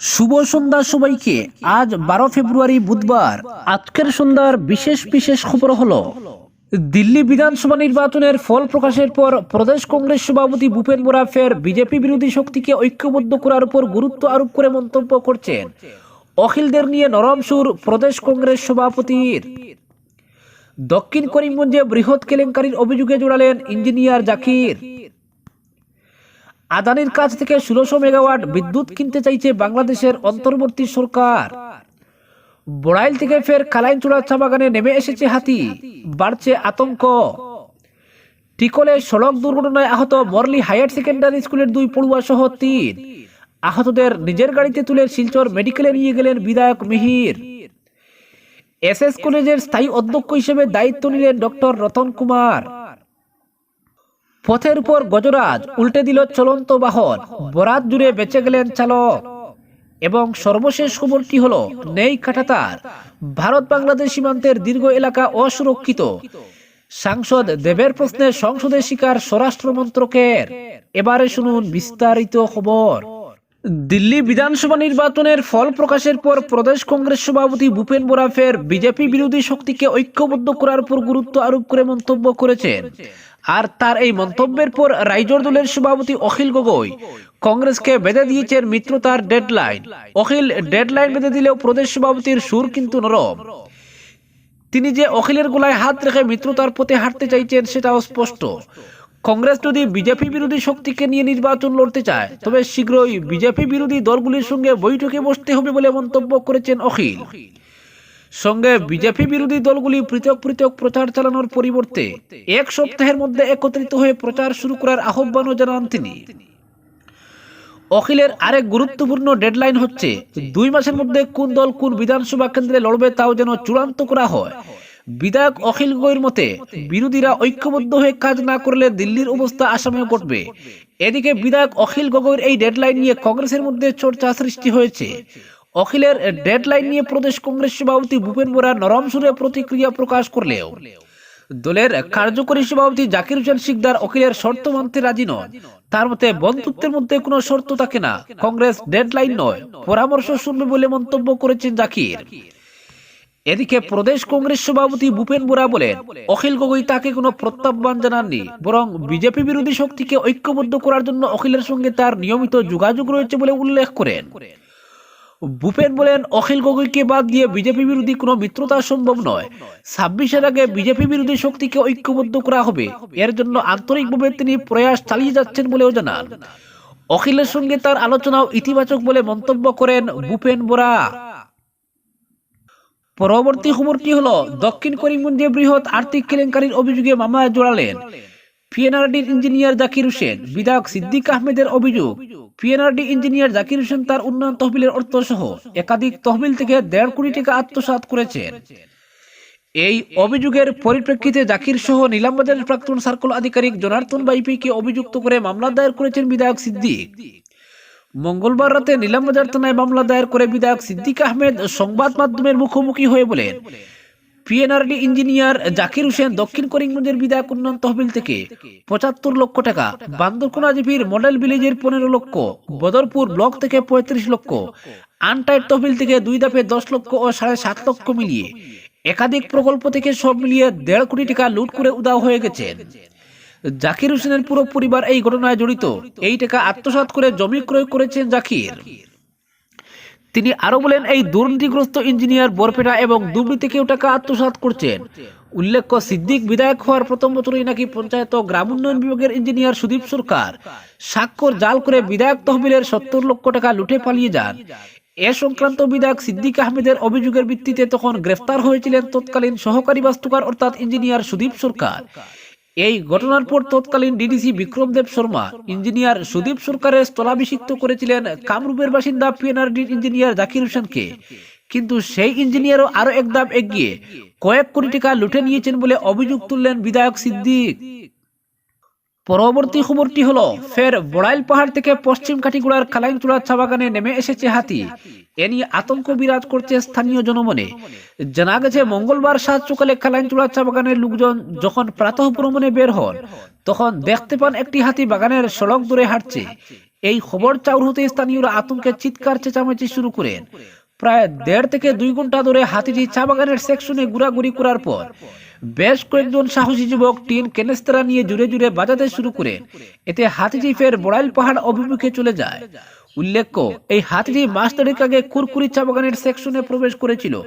শুভ সন্ধ্যা সবাইকে। আজ বারো ফেব্রুয়ারি বুধবার। আজকের সন্ধ্যার বিশেষ বিশেষ খবর হলো, দিল্লি বিধানসভা নির্বাচনের ফল প্রকাশের পর প্রদেশ কংগ্রেস সভাপতি ভূপেন বোরা ফের বিজেপি বিরোধী শক্তিকে ঐক্যবদ্ধ করার উপর গুরুত্ব আরোপ করে মন্তব্য করছেন। অখিলদের নিয়ে নরম সুর প্রদেশ কংগ্রেস সভাপতির। দক্ষিণ করিমগঞ্জে বৃহৎ কেলেঙ্কারির অভিযোগে জড়ালেন ইঞ্জিনিয়ার জাকির। আদানির কাছ থেকে ষোলোশো মেগাওয়াট বিদ্যুৎ কিনতে চাইছে বাংলাদেশের অন্তর্বর্তী সরকার। বড়াইল থেকে ফের কালাইনচূড়া চা বাগানে নেমে এসেছে হাতি। বাড়ছে আতঙ্ক। টিকলে সড়ক দুর্ঘটনায় আহত মরলি হায়ার সেকেন্ডারি স্কুলের দুই পড়ুয়া সহ তিন। আহতদের নিজের গাড়িতে তুলে শিলচর মেডিকেলে নিয়ে গেলেন বিধায়ক মিহির। এস এস কলেজের স্থায়ী অধ্যক্ষ হিসেবে দায়িত্ব নিলেন ডক্টর রতন কুমার। পথের উপর গজরাজ উল্টে দিল চলন্ত বাহন। বরাত জুড়ে বেঁচে গেলেন চালক। এবং সর্বশেষ খবরটি হলো? নেই কাটাতার ভারত বাংলাদেশ সীমান্তের দীর্ঘ এলাকা অসুরক্ষিত। সাংসদ দেবের প্রশ্নে সংসদে শিকার স্বরাষ্ট্র মন্ত্রকের। এবারে শুনুন বিস্তারিত খবর। দিল্লি বিধানসভা নির্বাচনের ফল প্রকাশের পর প্রদেশ কংগ্রেস সভাপতি ভূপেন বোরা ফের বিজেপি বিরোধী শক্তিকে ঐক্যবদ্ধ করার উপর গুরুত্ব আরোপ করে মন্তব্য করেছেন। আর তার এই মন্তব্যের পর রাইজর দলের সভাপতি অখিল গগৈ কংগ্রেসকে বেঁধে দিয়েছেন মিত্রতার ডেডলাইন। অখিল, ডেডলাইন বেঁধে দিলেও প্রদেশ সভাপতির সুর কিন্তু নরম। তিনি যে অখিলের গোলায় হাত রেখে মিত্রতার পথে হাঁটতে চাইছেন সেটাও স্পষ্ট। কংগ্রেস যদি বিজেপি বিরোধী শক্তিকে নিয়ে নির্বাচন লড়তে চায়, তবে শীঘ্রই বিজেপি বিরোধী দলগুলির সঙ্গে বৈঠকে বসতে হবে বলে মন্তব্য করেছেন অখিল। সঙ্গে বিজেপি বিরোধী দলগুলি পৃথক পৃথক প্রচার চালানোর পরিবর্তে এক সপ্তাহের মধ্যে একত্রিত হয়ে প্রচার শুরু করার আহ্বানও জানান তিনি। অখিলের আরেক গুরুত্বপূর্ণ ডেডলাইন হচ্ছে, দুই মাসের মধ্যে কোন দল কোন বিধানসভা কেন্দ্রে লড়বে তাও যেন চূড়ান্ত করা হয়। বিধায়ক অখিল গগৈর মতে, বিরোধীরা ঐক্যবদ্ধ হয়ে কাজ না করলে দিল্লির অবস্থা আসামে ঘটবে। এদিকে বিধায়ক অখিল গগৈর এই ডেডলাইন নিয়ে কংগ্রেসের মধ্যে চর্চা সৃষ্টি হয়েছে। অখিলের ডেডলাইন নিয়ে প্রদেশ কংগ্রেস সভাপতি ভূপেন বোরা নরম সুরে প্রতিক্রিয়া প্রকাশ করলেও দলের কার্যকরী সভাপতি জাকির হোসেন শিকদার অখিলের শর্ত মানতে রাজি নন। তার মতে বন্ধুত্বের মধ্যে কোনো শর্ত থাকে না। কংগ্রেস ডেডলাইন নয়, পরামর্শ শুনবে বলে মন্তব্য করেছেন জাকির। এদিকে প্রদেশ কংগ্রেস সভাপতি ভূপেন বোরা বলেন, অখিল গগৈ তাকে কোনো প্রত্যাহ্বান জানাননি, বরং বিজেপি বিরোধী শক্তিকে ঐক্যবদ্ধ করার জন্য অখিলের সঙ্গে তার নিয়মিত যোগাযোগ রয়েছে বলে উল্লেখ করেন। ভূপেন বলেন, অখিল গগৈকে বাদ দিয়ে বিজেপি বিরোধী কোনো মিত্রতা সম্ভব নয়। ছাব্বিশের আগে বিজেপি বিরোধী শক্তিকে ঐক্যবদ্ধ করা হবে। এর জন্য আন্তরিকভাবে তিনি প্রয়াস চালিয়ে যাচ্ছেন বলেও জানান। অখিলের সঙ্গে তার আলোচনাও ইতিবাচক বলে মন্তব্য করেন ভূপেন বোরা। পরবর্তী খবরটি হলো, দক্ষিণ করিমগঞ্জে বৃহৎ আর্থিক কেলেঙ্কারির অভিযোগে মামলায় জড়ালেন। পিএনআরডির ইঞ্জিনিয়ার জাকির হোসেন, বিধায়ক সিদ্দিক আহমেদের অভিযোগ। পিএনআরডি ইঞ্জিনিয়ার জাকির হোসেন তার উন্নয়ন তহবিলের অর্থ সহ একাধিক তহবিল থেকে দেড় কোটি টাকা আত্মসাৎ করেছেন। এই অভিযোগের পরিপ্রেক্ষিতে জাকির সহ নিলামবাজারের প্রাক্তন সার্কল আধিকারিক জনার্দন বাইপিকে অভিযুক্ত করে মামলা দায়ের করেছেন বিধায়ক সিদ্দিক। মঙ্গলবার রাতে নিলামবাজার থানায় মামলা দায়ের করে বিধায়ক সিদ্দিক আহমেদ সংবাদ মাধ্যমের মুখোমুখি হয়ে বলেন পিএনআরডি ইঞ্জিনিয়ার জাকির হোসেন দক্ষিণ করিমগঞ্জের বিধায়ক উন্নয়ন তহবিল থেকে পঁচাত্তর লক্ষ টাকা বান্দরকোনা জিপির মডেল ভিলেজের পনেরো লক্ষ, বদরপুর ব্লক থেকে পঁয়ত্রিশ লক্ষ আনটাইট তহবিল থেকে দুই দাপে দশ লক্ষ ও সাড়ে সাত লক্ষ মিলিয়ে একাধিক প্রকল্প থেকে সব মিলিয়ে দেড় কোটি টাকা লুট করে উদাও হয়ে গেছেন জাকির হোসেনের পুরো পরিবার এই ঘটনায় জড়িত। এই টাকা আত্মসাৎ করে জমি ক্রয় করেছেন জাকির। তিনি আরও বলেন, এই দুর্নীতিগ্রস্ত ইঞ্জিনিয়ার বরপেটা এবং দুর্নীতি থেকেও টাকা আত্মসাৎ করছেন। উল্লেখ্য, সিদ্দিক বিধায়ক হওয়ার প্রথম বছরই নাকি পঞ্চায়েত ও গ্রাম উন্নয়ন বিভাগের ইঞ্জিনিয়ার সুদীপ সরকার স্বাক্ষর জাল করে বিধায়ক তহবিলের সত্তর লক্ষ টাকা লুটে পালিয়ে যান। এ সংক্রান্ত বিধায়ক সিদ্দিক আহমেদের অভিযোগের ভিত্তিতে তখন গ্রেফতার হয়েছিলেন তৎকালীন সহকারী বাস্তুকার অর্থাৎ ইঞ্জিনিয়ার সুদীপ সরকার। এই ঘটনার পর তৎকালীন ডিডিসি বিক্রম দেব শর্মা, ইঞ্জিনিয়ার সুদীপ সরকারের স্থলাভিষিক্ত করেছিলেন কামরূপের বাসিন্দা পিএনআরডির ইঞ্জিনিয়ার জাকির হোসেনকে। কিন্তু সেই ইঞ্জিনিয়ারও আরও এক ধাপ এগিয়ে কয়েক কোটি টাকা লুটে নিয়েছেন বলে অভিযোগ তুললেন বিধায়ক সিদ্দিক। পরবর্তী খবরটি হলো, ফের বড়াইল পাহাড় থেকে পশ্চিম কাঠিগুড়ার খালাইনচূড়া চা বাগানে নেমে এসেছে হাতি। এ নিয়ে আতঙ্ক বিরাজ করছে স্থানীয় জনমনে। জানা গেছে, মঙ্গলবার সাত সকালে খালাইনচূড়া চা বাগানের লোকজন যখন প্রাতঃ ভ্রমণে বের হন, তখন দেখতে পান একটি হাতি বাগানের সড়ক দূরে হাঁটছে। এই খবর চাউর হতে স্থানীয়রা আতঙ্কে চিৎকার, চেঁচামেচি শুরু করেন। প্রায় দেড় থেকে দুই ঘণ্টা ধরে হাতিটি চা বাগানের সেকশনে ঘোরাঘুরি করার পর বেশ কয়েকজন সাহসী যুবক টিন কেনেস্তারা নিয়ে জুড়ে জুড়ে বাজাতে শুরু করেন এতে হাতিটি ফের বড়াইল পাহাড় অভিমুখে চলে যায়। উল্লেখ্য, এই হাতিটি মাস দেড়েক আগে কুরকুরি চা বাগানের সেকশনে প্রবেশ করেছিল।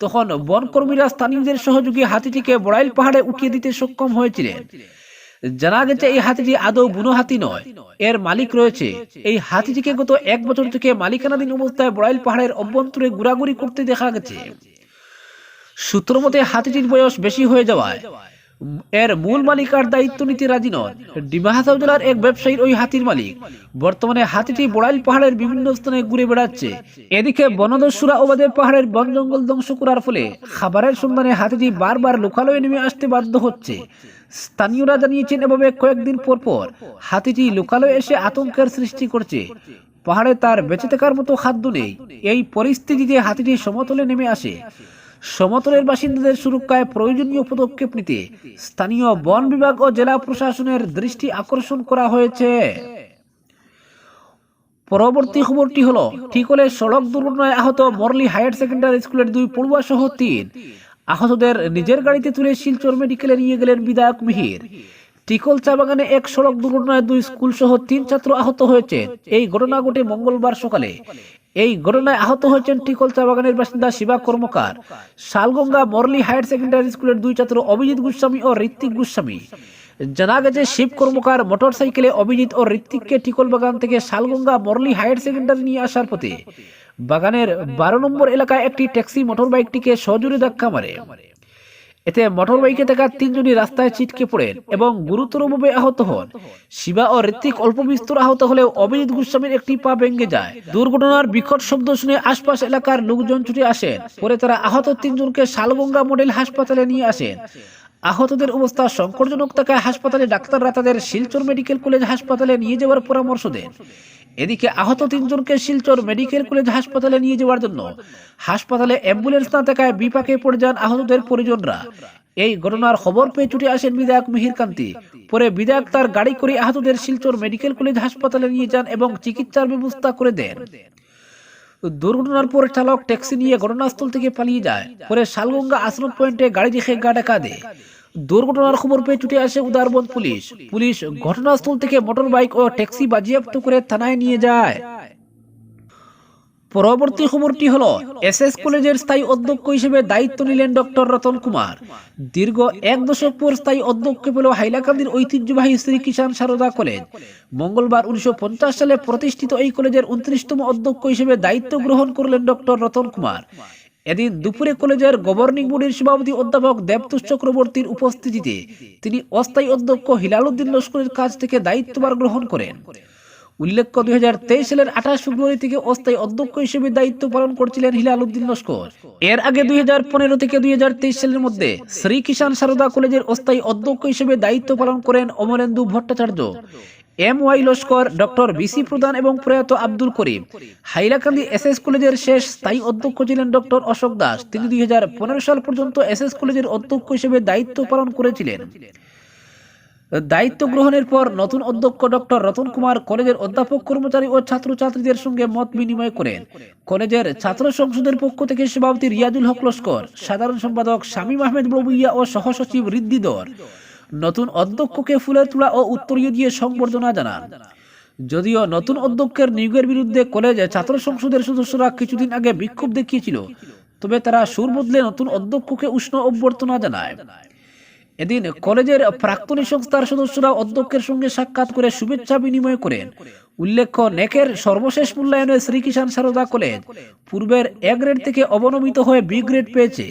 তখন বনকর্মীরা স্থানীয়দের সহযোগী হাতিটিকে বড়াইল পাহাড়ে উঠিয়ে দিতে সক্ষম হয়েছিলেন। জানা গেছে, এই হাতিটি আদৌ বুনো হাতি নয়। এর মালিক রয়েছে। এই হাতিটিকে গত এক বছর থেকে মালিকানাধীন অবস্থায় বড়াইল পাহাড়ের অভ্যন্তরে ঘোরাঘুরি করতে দেখা গেছে। সূত্র মতে, হাতিটির বয়স বেশি হয়ে যাওয়ায় এর মূল মালিক আর দায়িত্ব নিতে রাজি নন। ডিমা জেলার এক ব্যবসায়ীর ওই হাতির মালিক। বর্তমানে হাতিটি বড়াইল পাহাড়ের বিভিন্ন স্থানে ঘুরে বেড়াচ্ছে। এদিকে বনদস্যুরা ওবাদের পাহাড়ের বন জঙ্গল ধ্বংস করার ফলে খাবারের সন্ধানে হাতিটি বারবার লোকালয়ে নেমে আসতে বাধ্য হচ্ছে। স্থানীয়রা জানিয়েছেন, এভাবে কয়েকদিন পর পর হাতিটি লোকালয়ে এসে আতঙ্কের সৃষ্টি করছে। পাহাড়ে তার বেঁচে থাকার মতো খাদ্য নেই। এই পরিস্থিতিতে হাতিটি সমতলে নেমে আসে। সমতলের বাসিন্দাদের সুরক্ষায় প্রয়োজনীয় পদক্ষেপ নিতে স্থানীয় বন বিভাগ ও জেলা প্রশাসনের দৃষ্টি আকর্ষণ করা হয়েছে। পরবর্তী খবরটি হলো, ঠিকলে সড়ক দুর্ঘটনায় আহত মরলি হায়ার সেকেন্ডারি স্কুলের দুই পড়ুয়া সহ তিন। আহতদের নিজের গাড়িতে তুলে শিলচর মেডিকেলে নিয়ে গেলেন বিধায়ক মিহির। টিকল চা বাগানে এক সড়ক দুর্ঘটনায় দুই স্কুল সহ তিন ছাত্র আহত হয়েছে। এই ঘটনা ঘটে মঙ্গলবার সকালে। এই ঘটনায় আহত হয়েছেন টিকল চা বাগানের বাসিন্দা শিবা কর্মকার। শালগঙ্গা মরলি হায়ার সেকেন্ডারি স্কুলের দুই ছাত্র অভিজিৎ গোস্বামী ও ঋত্বিক গোস্বামী। জানা গেছে, শিব কর্মকার মোটর সাইকেলে অভিজিৎ ও ঋত্বিককে টিকল বাগান থেকে শালগঙ্গা মরলি হায়ার সেকেন্ডারি নিয়ে আসার পথে। বাগানের বারো নম্বর এলাকায় একটি ট্যাক্সি মোটর বাইকটিকে সজোরে ধাক্কা মারে। এতে মোটর বাইকে থাকা তিনজনই রাস্তায় ছিটকে পড়েন এবং গুরুতরভাবে আহত হন। শিবা ও ঋত্বিক অল্প বিস্তর আহত হলেও অভিজিৎ গোস্বামীর একটি পা ভেঙে যায়। দুর্ঘটনার বিকট শব্দ শুনে আশপাশ এলাকার লোকজন ছুটে আসেন। পরে তারা আহত তিনজনকে শালগঙ্গা মডেল হাসপাতালে নিয়ে আসেন। আহতদের অবস্থা সংকটজনক থাকায় হাসপাতালে ডাক্তাররা তাদের শিলচর মেডিকেল কলেজ হাসপাতালে নিয়ে যাওয়ার পরামর্শ দেন। এদিকে আহত তিনজনকে শিলচর মেডিকেল কলেজ হাসপাতালে নিয়ে যাওয়ার জন্য হাসপাতালে অ্যাম্বুলেন্স না থাকায় বিপাকে পড়ে যান আহতদের পরিজনরা। এই ঘটনার খবর পেয়ে ছুটে আসেন বিধায়ক মিহির কান্তি। পরে বিধায়ক তার গাড়ি করে আহতদের শিলচর মেডিকেল কলেজ হাসপাতালে নিয়ে যান এবং চিকিৎসার ব্যবস্থা করে দেন। দুর্ঘটনার পর চালক ট্যাক্সি নিয়ে ঘটনাস্থল থেকে পালিয়ে যায়। পরে শালগঙ্গা আশ্রম পয়েন্টে গাড়ি রেখে গা ডাকা দেয়। দুর্ঘটনার খবর পেয়ে ছুটে আসে উদারবন পুলিশ। পুলিশ ঘটনাস্থল থেকে মোটর বাইক ও ট্যাক্সি বাজেয়াপ্ত করে থানায় নিয়ে যায়। পরবর্তী খবরটি হলো এস এস কলেজের স্থায়ী অধ্যক্ষ হিসেবে দায়িত্ব নিলেন ডক্টর রতন কুমার। দীর্ঘ এক দশক পর স্থায়ী অধ্যক্ষ পেল হাইলাকান্দির ঐতিহ্যবাহী শ্রী কিষাণ সারদা কলেজ। মঙ্গলবার উনিশশো পঞ্চাশ সালে প্রতিষ্ঠিত এই কলেজের উনত্রিশতম অধ্যক্ষ হিসেবে দায়িত্ব গ্রহণ করলেন ডক্টর রতন কুমার। এদিন দুপুরে কলেজের গভর্নিং বডির সভাপতি অধ্যাপক দেবতুষ চক্রবর্তীর উপস্থিতিতে তিনি অস্থায়ী অধ্যক্ষ হিলালুদ্দিন লস্করের কাছ থেকে দায়িত্বভার গ্রহণ করেন। উল্লেখ্য, দুই হাজার তেইশ সালের আঠাশ ফেব্রুয়ারি থেকে অস্থায়ী অধ্যক্ষ হিসেবে দায়িত্ব পালন করছিলেন হিলাল উদ্দিন লস্কর। এর আগে দুই হাজার পনেরো থেকে দুই হাজার তেইশ সালের মধ্যে শ্রী কিষাণ সারদা কলেজের অস্থায়ী অধ্যক্ষ হিসেবে দায়িত্ব পালন করেন Amarendu Bhattacharya. M Y Laskar, doctor B C Pradhan এবং প্রয়াত আব্দুল করিম। হাইলাকান্দি এস এস কলেজের শেষ স্থায়ী অধ্যক্ষ ছিলেন ডক্টর অশোক দাস। তিনি দুই সাল পর্যন্ত এস এস কলেজের অধ্যক্ষ হিসেবে দায়িত্ব পালন করেছিলেন। দায়িত্ব গ্রহণের পর নতুন অধ্যক্ষ ডক্টর রতন কুমার কলেজের অধ্যাপক কর্মচারী ও ছাত্রছাত্রীদের সঙ্গে মত বিনিময় করেন। কলেজের ছাত্র সংসদের পক্ষ থেকে সভাপতি রিয়াজুল হক লস্কর, সাধারণ সম্পাদক শামীম আহমেদ ববুইয়া ও সহসচিব ঋদ্ধিধর নতুন অধ্যক্ষকে ফুলের তোলা ও উত্তরীয় দিয়ে সংবর্ধনা জানান। যদিও নতুন অধ্যক্ষের নিয়োগের বিরুদ্ধে কলেজে ছাত্র সংসদের সদস্যরা কিছুদিন আগে বিক্ষোভ দেখিয়েছিল, তবে তারা সুর বদলে নতুন অধ্যক্ষকে উষ্ণ অভ্যর্থনা জানায়। এদিন কলেজের প্রাক্তনী সংস্থার সদস্যরা অধ্যক্ষের সঙ্গে সাক্ষাৎ করে শুভেচ্ছা বিনিময় করেন। উল্লেখ্য, নেকের সর্বশেষ মূল্যায়নে শ্রীকিষাণ সারদা কলেজ পূর্বের এ গ্রেড থেকে অবনমিত হয়ে বি গ্রেড পেয়েছে।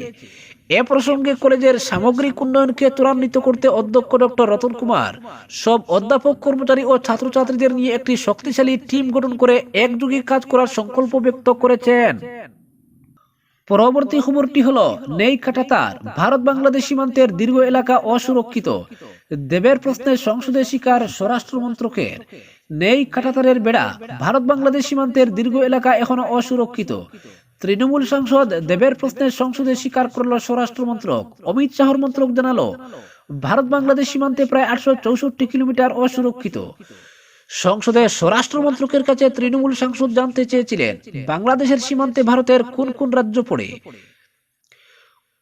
এ প্রসঙ্গে কলেজের সামগ্রিক উন্নয়নকে ত্বরান্বিত করতে অধ্যক্ষ ডক্টর রতন কুমার, সব অধ্যাপক কর্মচারী ও ছাত্রছাত্রীদের নিয়ে একটি শক্তিশালী টিম গঠন করে একযোগে কাজ করার সংকল্প ব্যক্ত করেছেন। পরবর্তী খবরটি হলো, নেই কাটাতার, ভারত বাংলাদেশ সীমান্তের দীর্ঘ এলাকা অসুরক্ষিত। দেবের প্রশ্নে সংসদে স্বীকার স্বরাষ্ট্র মন্ত্রকের। নেই কাটাতারের বেড়া, ভারত বাংলাদেশ সীমান্তের দীর্ঘ এলাকা এখনও অসুরক্ষিত। তৃণমূল সাংসদ দেবের প্রশ্নে সংসদে স্বীকার করল স্বরাষ্ট্র মন্ত্রক অমিত শাহর মন্ত্রক জানালো, ভারত বাংলাদেশ সীমান্তে প্রায় আটশো চৌষট্টি কিলোমিটার অসুরক্ষিত। সংসদে স্বরাষ্ট্র মন্ত্রকের কাছে তৃণমূল সাংসদ জানতে চেয়েছিলেন, বাংলাদেশের সীমান্তে ভারতের কোন কোন রাজ্য পড়ে?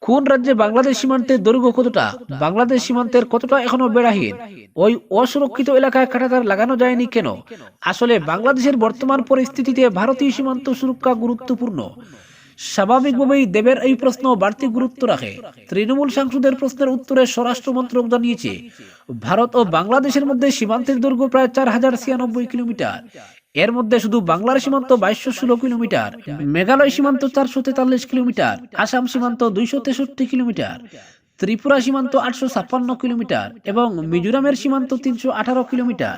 কোন রাজ্যে বাংলাদেশ সীমান্তের দৈর্ঘ্য কতটা? বাংলাদেশ সীমান্তের কতটা এখনও বেড়াহীন? ওই অসুরক্ষিত এলাকায় কাটাতার লাগানো যায়নি কেন? আসলে বাংলাদেশের বর্তমান পরিস্থিতিতে ভারতীয় সীমান্ত সুরক্ষা গুরুত্বপূর্ণ। স্বাভাবিকভাবেই দেবের এই প্রশ্ন বাড়তি গুরুত্ব রাখে। তৃণমূল সাংসদের প্রশ্নের উত্তরে স্বরাষ্ট্র মন্ত্রক জানিয়েছে, ভারত ও বাংলাদেশের মধ্যে সীমান্তের দৈর্ঘ্য প্রায় চার হাজার ছিয়ানব্বই কিলোমিটার। এর মধ্যে শুধু বাংলার সীমান্ত বাইশশো ষোলো কিলোমিটার, মেঘালয় সীমান্ত চারশো তেতাল্লিশ কিলোমিটার, আসাম সীমান্ত দুইশো তেষট্টি কিলোমিটার, ত্রিপুরা সীমান্ত আটশো ছাপ্পান্ন কিলোমিটার এবং মিজোরামের সীমান্ত তিনশো আঠারো কিলোমিটার।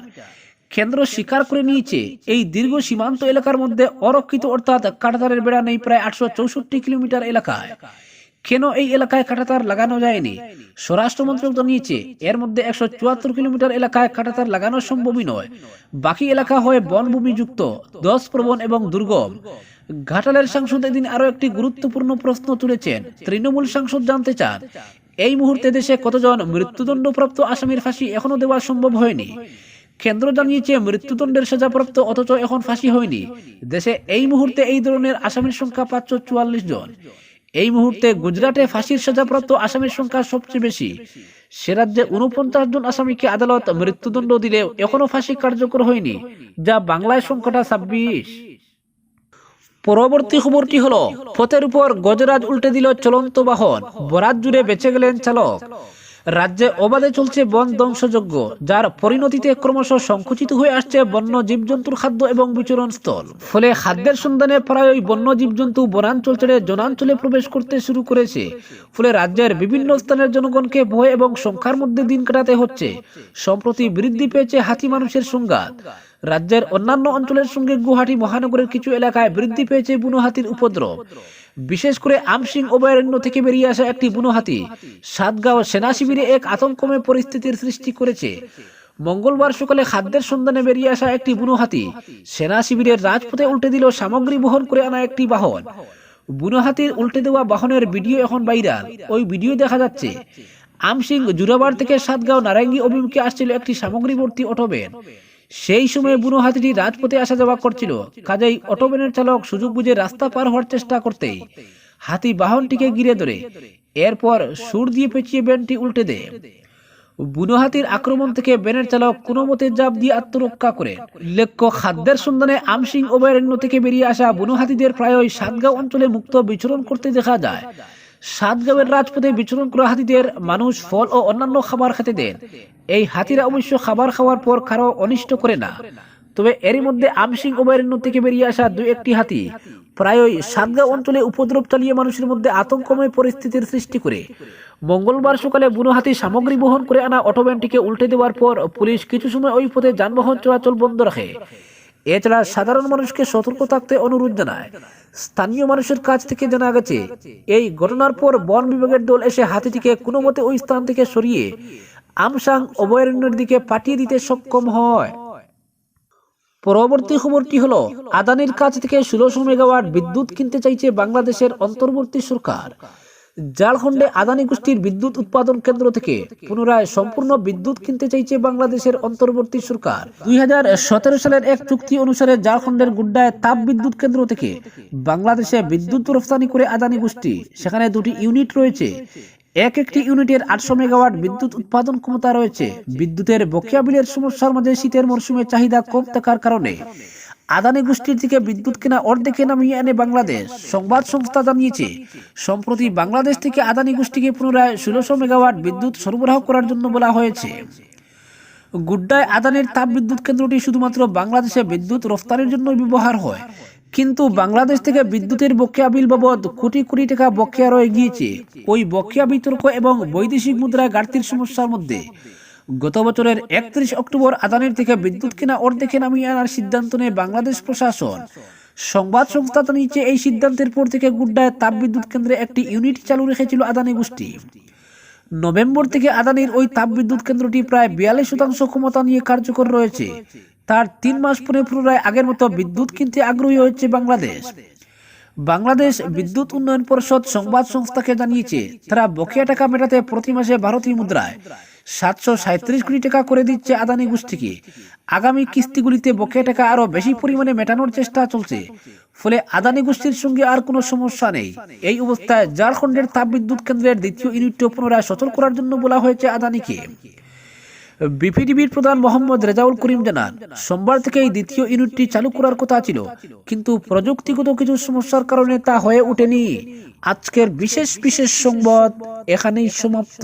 কেন্দ্র স্বীকার করে নিয়েছে, এই দীর্ঘ সীমান্ত এলাকার মধ্যে অরক্ষিত অর্থাৎ কাঁটাতারের বেড়া নেই প্রায় আটশো চৌষট্টি কিলোমিটার এলাকায়। কেন এই এলাকায় কাঁটাতার লাগানো যায়নি? স্বরাষ্ট্র মন্ত্রক জানিয়েছে এর মধ্যে একশো চুয়াত্তর কিলোমিটার এলাকায় কাঁটাতার লাগানো সম্ভবই নয়। বাকি এলাকা হয় বনভূমি যুক্ত, দশ প্রবণ এবং দুর্গম। ঘাটালের সাংসদ এদিন আরও একটি গুরুত্বপূর্ণ প্রশ্ন তুলেছেন। তৃণমূল সাংসদ জানতে চান, এই মুহূর্তে দেশে কতজন মৃত্যুদণ্ডপ্রাপ্ত আসামির ফাঁসি এখনও দেওয়া সম্ভব হয়নি? কেন্দ্র জানিয়েছে, মৃত্যুদণ্ডের সাজাপ্রাপ্ত অথচ এখন ফাঁসি হয়নি। দেশে এই মুহূর্তে এই ধরনের আসামির সংখ্যা পাঁচশো চুয়াল্লিশ জন। এই মুহূর্তে গুজরাটে ফাঁসির সাজাপ্রাপ্ত আসামির সংখ্যা সবচেয়ে বেশি। সে রাজ্যে উনপঞ্চাশ জন আসামিকে আদালত মৃত্যুদণ্ড দিলে এখনও ফাঁসি কার্যকর হয়নি, যা বাংলায় সংখ্যাটা ছাব্বিশ। পরবর্তী খবরটি হলো পথের উপর গজরাজ উল্টে দিল চলন্ত বাহন, বরাত জুড়ে বেঁচে গেলেন চালক। রাজ্যে অবাধে চলছে বন ধ্বংসযজ্ঞ, যার পরিণতিতে ক্রমশ সংকুচিত হয়ে আসছে বন্য জীবজন্তুর খাদ্য এবং বিচরণ স্থল। ফলে খাদ্যের সন্ধানে প্রায় ওই বন্য জীবজন্তু বনাঞ্চল ছেড়ে জনাঞ্চলে প্রবেশ করতে শুরু করেছে। ফলে রাজ্যের বিভিন্ন স্থানের জনগণকে ভয় এবং সংখ্যার মধ্যে দিন কাটাতে হচ্ছে। সম্প্রতি বৃদ্ধি পেয়েছে হাতি মানুষের সংঘাত। রাজ্যের অন্যান্য অঞ্চলের সঙ্গে গুয়াহাটি মহানগরের কিছু এলাকায় বৃদ্ধি পেয়েছে বুনো হাতির উপদ্রব। বিশেষ করে আমসিং অভয়ারণ্য থেকে বেরিয়ে আসা একটি বুনো হাতি সাতগাঁও সেনা শিবিরে এক আতঙ্কময় পরিস্থিতির সৃষ্টি করেছে। মঙ্গলবার সকালে খাদ্যের সন্ধানে বেরিয়ে আসা একটি বুনো হাতি সেনা শিবিরের রাজপথে উল্টে দিল সামগ্রী বহন করে আনা একটি বাহন। বুনো হাতির উল্টে দেওয়া বাহনের ভিডিও এখন ভাইরাল। ওই ভিডিও দেখা যাচ্ছে আমসিং জুরাবার থেকে সাতগাঁও নারায়ঙ্গি অভিমুখে আসছিল একটি সামগ্রী ভর্তি অটোবেন সেই সময় বুনো হাতিটি রাজপথে আসা যাওয়া করছিল। কাজেই অটোবেনের চালক সুযোগ বুঝে রাস্তা পার হওয়ার চেষ্টা করতেই হাতি বাহনটিকে গিরে ধরে। এরপর সুর দিয়ে পেঁচিয়ে ব্যানটি উল্টে দেয়। বুনো হাতির আক্রমণ থেকে ব্যানের চালক কোনো মতে জাপ দিয়ে আত্মরক্ষা করে। উল্লেখ্য খাদ্যের সন্ধানে আমসিং অভয়ারণ্য থেকে বেরিয়ে আসা বুনো হাতিদের প্রায়ই সাতগাঁও অঞ্চলে মুক্ত বিচরণ করতে দেখা যায়। সাতগাঁওয়ের রাজপথে বিচরণ করা হাতিদের মানুষ ফল ও অন্যান্য খাবার খেতে দেন। এই হাতিরা অবশ্য খাবার খাওয়ার পর কারও অনিষ্ট করে না। তবে এরই মধ্যে আমসিং অভয়ারণ্য থেকে বেরিয়ে আসা দুই একটি হাতি প্রায়ই সাতগাঁও অঞ্চলে উপদ্রব চালিয়ে মানুষের মধ্যে আতঙ্কময় পরিস্থিতির সৃষ্টি করে। মঙ্গলবার সকালে বুনো হাতি সামগ্রী বহন করে আনা অটোভ্যানটিকে উল্টে দেওয়ার পর পুলিশ কিছু সময় ওই পথে যানবাহন চলাচল বন্ধ রাখে। এছাড়া সাধারণ মানুষকে সতর্ক থাকতে অনুরোধ জানায়। স্থানীয় মানুষের কাছ থেকে জানা গেছে, এই ঘটনার পর বন বিভাগের দল এসে হাতিটিকে কোনো মতে ওই স্থান থেকে সরিয়ে আমসাং অভয়ারণ্যের দিকে পাঠিয়ে দিতে সক্ষম হয়। পরবর্তী খবরটি হলো, আদানির কাছ থেকে ষোলোশো মেগাওয়াট বিদ্যুৎ কিনতে চাইছে বাংলাদেশের অন্তর্বর্তী সরকার। ঝাড়খণ্ডে আদানি গোষ্ঠীর বিদ্যুৎ উৎপাদন কেন্দ্র থেকে পুনরায় সম্পূর্ণ বিদ্যুৎ কিনতে চাইছে বাংলাদেশের অন্তর্বর্তী সরকার। দুই হাজার সতেরো সালের এক চুক্তি অনুসারে ঝাড়খণ্ডের গুড্ডায় তাপ বিদ্যুৎ কেন্দ্র থেকে বাংলাদেশে বিদ্যুৎ রফতানি করে আদানি গোষ্ঠী, সেখানে দুটি ইউনিট রয়েছে। এক একটি ইউনিটের আটশো মেগাওয়াট বিদ্যুৎ উৎপাদন ক্ষমতা রয়েছে। বিদ্যুতের বকেয়া বিলের সমস্যার মাঝে শীতের মরশুমে চাহিদা কম থাকার কারণে আদানি গোষ্ঠীর থেকে বিদ্যুৎ কেনা অর্ধেকে নামিয়ে আনে বাংলাদেশ। সংবাদ সংস্থা জানিয়েছে, সম্প্রতি বাংলাদেশ থেকে আদানি গোষ্ঠীকে পুনরায় ষোলোশো মেগাওয়াট বিদ্যুৎ সরবরাহ করার জন্য বলা হয়েছে। গুড্ডায় আদানির তাপ বিদ্যুৎ কেন্দ্রটি শুধুমাত্র বাংলাদেশে বিদ্যুৎ রফতানির জন্য ব্যবহার হয়। কিন্তু বাংলাদেশ থেকে বিদ্যুতের বকেয়া বিল বাবদ কোটি কোটি টাকা বকেয়া রয়ে গিয়েছে ওই বকেয়া বিতর্ক এবং বৈদেশিক মুদ্রা ঘাটতির সমস্যার মধ্যে গত বছরের একত্রিশ অক্টোবর আদানির থেকে বিদ্যুৎ কেনা অর্ধেকে নামিয়ে আনার সিদ্ধান্ত নেয় বাংলাদেশ প্রশাসন। সংবাদ সংস্থা নিচে এই সিদ্ধান্তের পর থেকে গুড্ডায় তাপ বিদ্যুৎ কেন্দ্রে একটি ইউনিট চালু রেখেছিল আদানি গোষ্ঠী। নভেম্বর থেকে আদানির ওই তাপবিদ্যুৎ কেন্দ্রটি প্রায় বিয়াল্লিশ শতাংশ ক্ষমতা নিয়ে কার্যকর রয়েছে। তার তিন মাস পরে পুনরায় আগের মতো বিদ্যুৎ কিনতে আগ্রহী হয়েছে বাংলাদেশ। বাংলাদেশ বিদ্যুৎ উন্নয়ন পরিষদ সংবাদ সংস্থাকে জানিয়েছে, তারা বকেয়া টাকা মেটাতে প্রতি মাসে ভারতীয় মুদ্রায় সাতশো সাঁত্রিশ কোটি টাকা করে দিচ্ছে আদানি গোষ্ঠীকে। আগামী কিস্তিগুলিতে বকেয়া টাকা আরও বেশি পরিমাণে মেটানোর চেষ্টা চলছে, ফলে আদানি গোষ্ঠীর সঙ্গে আর কোনো সমস্যা নেই। এই অবস্থায় ঝাড়খণ্ডের তাপবিদ্যুৎ কেন্দ্রের দ্বিতীয় ইউনিটটি পুনরায় সচল করার জন্য বলা হয়েছে আদানিকে। বিপিডিবির প্রধান মোহাম্মদ রেজাউল করিম জানান, সোমবার থেকে এই দ্বিতীয় ইউনিটটি চালু করার কথা ছিল, কিন্তু প্রযুক্তিগত কিছু সমস্যার কারণে তা হয়ে ওঠেনি। আজকের বিশেষ বিশেষ সংবাদ এখানেই সমাপ্ত।